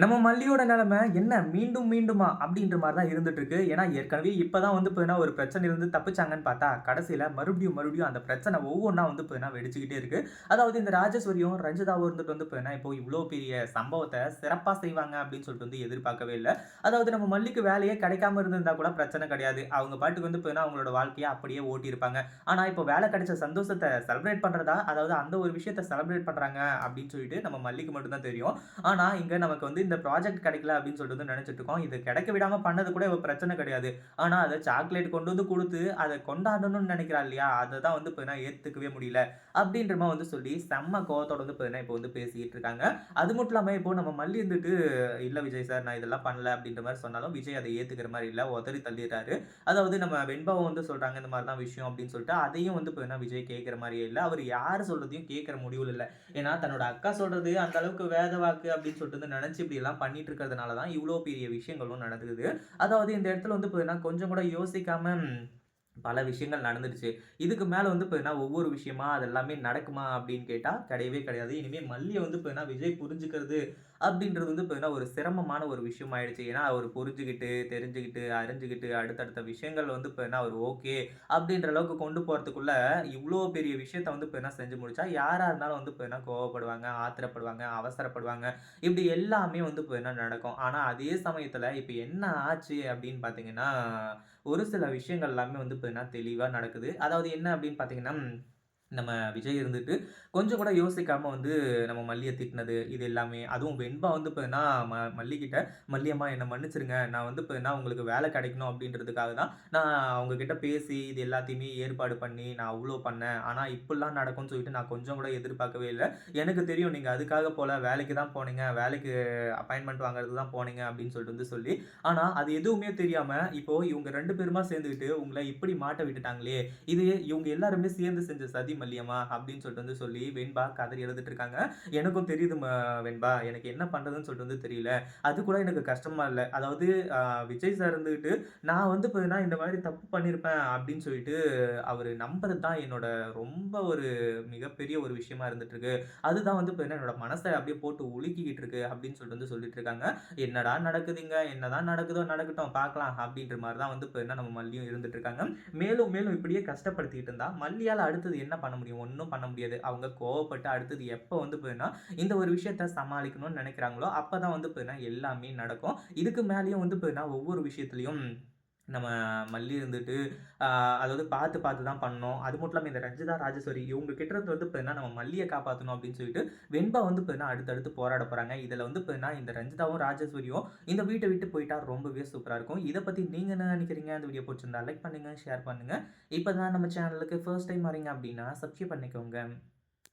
நம்ம மல்லியோட நிலைமை என்ன? மீண்டும் மீண்டுமா? அப்படின்ற மாதிரி தான் இருந்துட்டு இருக்கு ஏன்னா ஏற்கனவே இப்போதான் வந்து போயினா ஒரு பிரச்சனை இருந்து தப்பிச்சாங்கன்னு பார்த்தா கடைசியில மறுபடியும் மறுபடியும் அந்த பிரச்சனை ஒவ்வொன்றா வந்து போயினா வெடிச்சுக்கிட்டே இருக்கு. அதாவது இந்த ராஜேஸ்வரியும் ரஞ்சிதாவும் இருந்துட்டு வந்து போயினா இப்போ இவ்வளோ பெரிய சம்பவத்தை சிறப்பாக செய்வாங்க அப்படின்னு சொல்லிட்டு வந்து எதிர்பார்க்கவே இல்லை. அதாவது நம்ம மல்லிக்கு வேலையே கிடைக்காம இருந்திருந்தா கூட பிரச்சனை கிடையாது. அவங்க பாட்டுக்கு வந்து போயினா அவங்களோட வாழ்க்கையை அப்படியே ஓட்டியிருப்பாங்க. ஆனால் இப்போ வேலை கிடைச்ச சந்தோஷத்தை செலிப்ரேட் பண்ணுறதா அதாவது அந்த ஒரு விஷயத்தை செலிப்ரேட் பண்ணுறாங்க அப்படின்னு சொல்லிட்டு நம்ம மல்லிக்கு மட்டும்தான் தெரியும். ஆனால் இங்கே நமக்கு வந்து இந்த ப்ராஜெக்ட் கிடைக்கல அப்படின்னு சொல்லிட்டு வந்து நினச்சிட்டு இருக்கோம். இது கிடைக்க விடாமல் பண்ணது கூட இவ பிரச்சனை கிடையாது. ஆனால் அதை சாக்லேட் கொண்டு வந்து கொடுத்து அதை கொண்டாடணும்னு நினைக்கிறா இல்லையா? அதை தான் வந்து இப்போ நான் ஏற்றுக்கவே முடியல. அப்படின்ற மாதிரி வந்து சொல்லி செம்ம கோவத்தோட வந்து இப்போ இப்போ வந்து பேசிக்கிட்டு இருக்காங்க. அது மட்டும் இல்லாமல் இப்போ நம்ம மல்லி இருந்துட்டு இல்லை விஜய் சார் நான் இதெல்லாம் பண்ணல அப்படின்ற மாதிரி சொன்னாலும் விஜய் அதை ஏற்றுக்கிற மாதிரி இல்லை உதறி தள்ளிடுறாரு. அதாவது நம்ம வெண்பாவை வந்து சொல்கிறாங்க இந்த மாதிரி தான் விஷயம் அப்படின்னு சொல்லிட்டு அதையும் வந்து இப்போ விஜய் கேட்குற மாதிரியே இல்லை. அவர் யார் சொல்கிறதையும் கேட்குற முடிவில் இல்லை. ஏன்னா தன்னோட அக்கா சொல்கிறது அந்த அளவுக்கு வேத வாக்கு அப்படின்னு சொல்லிட்டு வந்து இப்படி எல்லாம் பண்ணிட்டு இருக்கிறதுனால தான் இவ்வளோ பெரிய விஷயங்களும் நடக்குது. அதாவது இந்த இடத்துல வந்து பார்த்தீங்கன்னா கொஞ்சம் கூட யோசிக்காம பல விஷயங்கள் நடந்துடுச்சு. இதுக்கு மேலே வந்து பார்த்தீங்கன்னா ஒவ்வொரு விஷயமா அது எல்லாமே நடக்குமா அப்படின்னு கேட்டால் கிடையவே கிடையாது. இனிமேல் மல்லியை வந்து பார்த்தீங்கன்னா விஜய் புரிஞ்சுக்கிறது அப்படின்றது வந்து பார்த்தீங்கன்னா ஒரு சிரமமான ஒரு விஷயம் ஆயிடுச்சு. ஏன்னா அவர் புரிஞ்சுக்கிட்டு தெரிஞ்சுக்கிட்டு அறிஞ்சுக்கிட்டு அடுத்தடுத்த விஷயங்கள் வந்து பார்த்தீங்கன்னா அவர் ஓகே அப்படின்ற அளவுக்கு கொண்டு போகிறதுக்குள்ள இவ்வளோ பெரிய விஷயத்த வந்து பார்த்தீங்கன்னா செஞ்சு முடிச்சா யாராக இருந்தாலும் வந்து பார்த்தீங்கன்னா கோவப்படுவாங்க ஆத்திரப்படுவாங்க அவசரப்படுவாங்க. இப்படி எல்லாமே வந்து பார்த்தீங்கன்னா நடக்கும். ஆனால் அதே சமயத்தில் இப்போ என்ன ஆச்சு அப்படின்னு பார்த்தீங்கன்னா ஒரு சில விஷயங்கள் எல்லாமே வந்து பார்த்தீங்கன்னா தெளிவாக நடக்குது. அதாவது என்ன அப்படின்னு பார்த்தீங்கன்னா நம்ம விஜய் இருந்துட்டு கொஞ்சம் கூட யோசிக்காமல் வந்து நம்ம மல்லியை திட்டினது இது எல்லாமே. அதுவும் வெண்பா வந்து பார்த்தீங்கன்னா ம மல்லிக்கிட்ட மல்லியம்மா என்னை மன்னிச்சிருங்க. நான் வந்து பார்த்தீங்கன்னா உங்களுக்கு வேலை கிடைக்கணும் அப்படின்றதுக்காக தான் நான் அவங்கக்கிட்ட பேசி இது எல்லாத்தையுமே ஏற்பாடு பண்ணி நான் அவ்வளோ பண்ணேன். ஆனால் இப்படிலாம் நடக்கும்னு சொல்லிட்டு நான் கொஞ்சம் கூட எதிர்பார்க்கவே இல்லை. எனக்கு தெரியும் நீங்கள் அதுக்காக போல் வேலைக்கு தான் போனீங்க. வேலைக்கு அப்பாயின்மெண்ட் வாங்குறதுக்கு தான் போனீங்க அப்படின்னு சொல்லிட்டு வந்து சொல்லி. ஆனால் அது எதுவுமே தெரியாமல் இப்போது இவங்க ரெண்டு பேருமா சேர்ந்துக்கிட்டு உங்களை இப்படி மாட்ட விட்டுட்டாங்களே. இது இவங்க எல்லாருமே சேர்ந்து செஞ்ச சதி மல்லியம்மா அப்படின்னு சொல்லிட்டு வந்து சொல்லி வெண்பா கதறி எழுதிட்டு இருக்காங்க எனக்கும் தெரியுது வெண்பா. எனக்கு என்ன பண்ணுறதுன்னு சொல்லிட்டு வந்து தெரியல. அது கூட எனக்கு கஷ்டமா இல்லை. அதாவது விஜய் சார் இருந்துக்கிட்டு நான் வந்து பார்த்தீங்கன்னா இந்த மாதிரி தப்பு பண்ணியிருப்பேன் அப்படின்னு சொல்லிட்டு அவர் நம்புறது தான் என்னோட ரொம்ப ஒரு மிகப்பெரிய ஒரு விஷயமா இருந்துட்டு இருக்கு அதுதான் வந்து பார்த்தீங்கன்னா என்னோட மனசை அப்படியே போட்டு உலுக்கிக்கிட்டு இருக்கு அப்படின்னு சொல்லிட்டு வந்து சொல்லிட்டு இருக்காங்க என்னடா நடக்குதுங்க? என்னதான் நடக்குதோ நடக்கட்டும் பார்க்கலாம் அப்படின்ற மாதிரி தான் வந்து பார்த்தீங்கன்னா நம்ம மல்லியும் இருந்துட்டு இருக்காங்க மேலும் மேலும் இப்படியே கஷ்டப்படுத்திக்கிட்டு இருந்தா மல்லியால் அடுத்தது என்ன பண்ண முடியும். ஒன்றும் பண்ண முடியாது. அவங்க கோவப்பட்டு அடுத்தது எப்போ வந்து போயின்னா இந்த ஒரு விஷயத்த சமாளிக்கணும்னு நினைக்கிறாங்களோ அப்போ தான் வந்து போயின்னா எல்லாமே நடக்கும். இதுக்கு மேலேயும் வந்து போயின்னா ஒவ்வொரு விஷயத்துலையும் நம்ம மல்லி இருந்துட்டு அதாவது பார்த்து பார்த்து தான் பண்ணோம். அது மட்டும் இல்லாமல் இந்த ரஞ்சிதா ராஜேஸ்வரி இவங்க கிட்ட இருந்து வந்து இப்போ நம்ம மல்லியை காப்பாற்றணும் அப்படின்னு சொல்லிட்டு வெண்பா வந்து இப்போ அடுத்தடுத்து போராட போகிறாங்க இதில் வந்து இப்போ இந்த ரஞ்சிதாவும் ராஜேஸ்வரியும் இந்த வீட்டை விட்டு போயிட்டா ரொம்பவே சூப்பராக இருக்கும். இதை பற்றி நீங்கள் என்ன நினைக்கிறீங்க? அந்த வீடியோ பிடிச்சிருந்தா லைக் பண்ணுங்கள் ஷேர் பண்ணுங்கள் இப்போ தான் நம்ம சேனலுக்கு ஃபர்ஸ்ட் டைம் வரீங்க அப்படின்னா சப்ஸ்கிரைப் பண்ணிக்கோங்க.